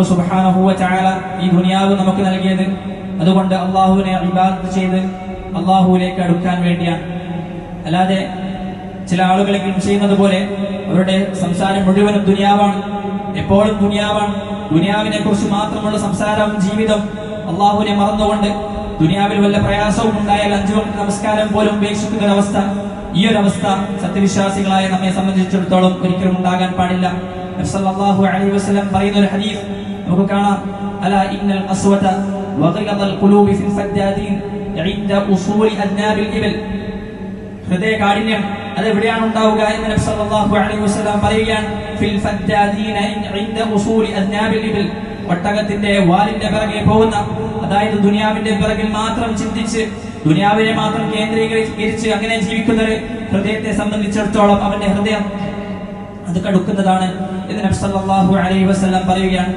റബ്ബ് സുബ്ഹാനഹു വ തആല ഈ ദുനിയാവ് നമുക്ക് നൽകിയത്. അതുകൊണ്ട് അള്ളാഹുവിനെ ഇബാദത്ത് ചെയ്ത് അള്ളാഹുവിലേക്ക് അടുക്കാൻ വേണ്ടിയാണ്. അല്ലാതെ ചില ആളുകളെങ്കിലും ചെയ്യുന്നത് പോലെ അവരുടെ സംസാരം മുഴുവനും ദുനിയാവാണ്. എപ്പോഴും ദുനിയാവാണ്. ദുനിയാവിനെ കുറിച്ച് മാത്രമുള്ള സംസാരം ജീവിതം അള്ളാഹുവിനെ മറന്നുകൊണ്ട് ദുനിയാവിൽ വല്ല പ്രയാസവും ഉണ്ടായാൽ അഞ്ചു നമസ്കാരം പോലും ഉപേക്ഷിക്കുന്ന ഒരവസ്ഥ ഈ ഒരു അവസ്ഥ സത്യവിശ്വാസികളായ നമ്മെ സംബന്ധിച്ചിടത്തോളം ഒരിക്കലും ഉണ്ടാകാൻ പാടില്ല. സല്ലല്ലാഹു അലൈഹി വസല്ലം പറയുന്ന ഒരു ഹദീസ് നമുക്ക് കാണാം. അല ഇന്നൽ അസ്വത വഗിയദൽ ഖുലൂബി ഫിൽ സജ്ജാദീൻ ഇൻദ ഉസൂലി അജ്നാബിൽ ഇബൽ. ഹൃദയ കാഠിന്യം അത് എവിടെയാണ് ഉണ്ടാവുക എന്ന് നബി സല്ലല്ലാഹു അലൈഹി വസല്ലം പറയുകയാണ്. ഫിൽ സജ്ജാദീന ഇൻദ ഉസൂലി അജ്നാബിൽ ഇബൽ. ഒട്ടകത്തിന്റെ വാലിന്റെ പിറകെ പോകുന്ന അതായത് ദുനിയാവിന്റെ പിറകിൽ മാത്രം ചിന്തിച്ച് ദുനിയാവിനെ മാത്രം കേന്ദ്രീകരിച്ച് അങ്ങനെ ജീവിക്കുന്നവർ ഹൃദയത്തെ സംബന്ധിച്ചിടത്തോളം അവന്റെ ഹൃദയം അത് കടുക്കുന്നതാണ് എന്ന് നബി സല്ലല്ലാഹു അലൈഹി വസല്ലം പറയുകയാണ്.